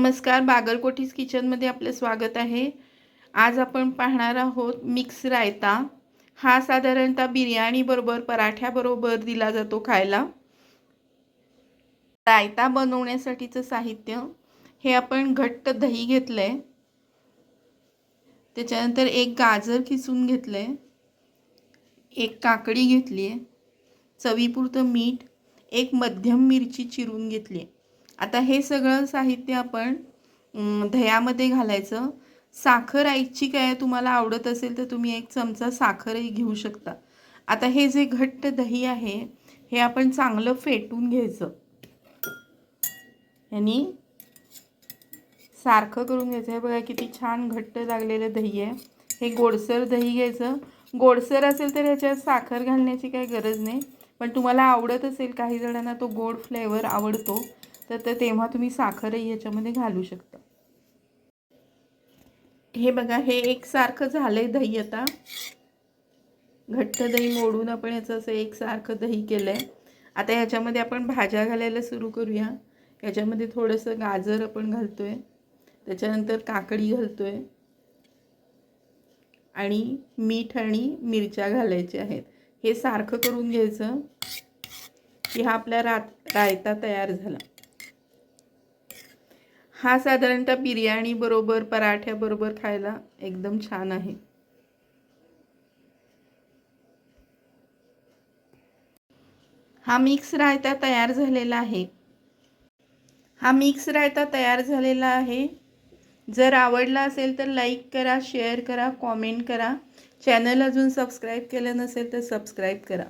नमस्कार बागलकोटीज किचनमध्ये आपलं स्वागत आहे. आज आपण पाहणार आहोत मिक्स रायता. हा साधारणतः बिर्याणीबरोबर पराठ्याबरोबर दिला जातो खायला. रायता बनवण्यासाठीचं साहित्य हे आपण घट्ट दही घेतलं आहे त्याच्यानंतर एक गाजर खिसून घेतलं आहे एक काकडी घेतली आहे चवीपुरतं मीठ एक मध्यम मिरची चिरून घेतली आहे आता हे सगळं साहित्य आपण दह्यामध्ये घालायचं. साखर आईची काय तुम्हाला आवडत असेल तर तुम्ही एक चमचा साखरही घेऊ शकता. आता हे जे घट्ट दही आहे हे आपण चांगलं फेटून घ्यायचं. आणि सारखं करून घ्यायचं. हे बघा किती छान घट्ट लागलेलं दही आहे. हे गोडसर दही घ्यायचं. गोडसर असेल तर ह्याच्यात साखर घालण्याची काही गरज नाही. पण तुम्हाला आवडत असेल काही जणांना तो गोड फ्लेवर आवडतो. तर तेव्हा तुम्ही साखरही याच्यामध्ये घालू शकता. हे बघा हे एकसारखं झालं आहे दही आता. घट्ट दही मोडून आपण याचं असं एकसारखं दही केलं आहे आता ह्याच्यामध्ये आपण भाज्या घालायला सुरू करूया. याच्यामध्ये थोडंसं गाजर आपण घालतो आहे त्याच्यानंतर काकडी घालतो आहे आणि मीठ आणि मिरच्या घालायच्या आहेत. हे सारखं करून घ्यायचं की हा आपला रात रायता तयार झाला. हा साधारणतः बिर्याणी बरोबर पराठ्याबरोबर खायला एकदम छान आहे. हा मिक्स रायता तयार झालेला आहे. हा मिक्स रायता तयार झालेला आहे. जर आवडला असेल तर लाईक करा शेअर करा कॉमेंट करा. चॅनल अजून सबस्क्राईब केलं नसेल तर सबस्क्राईब करा.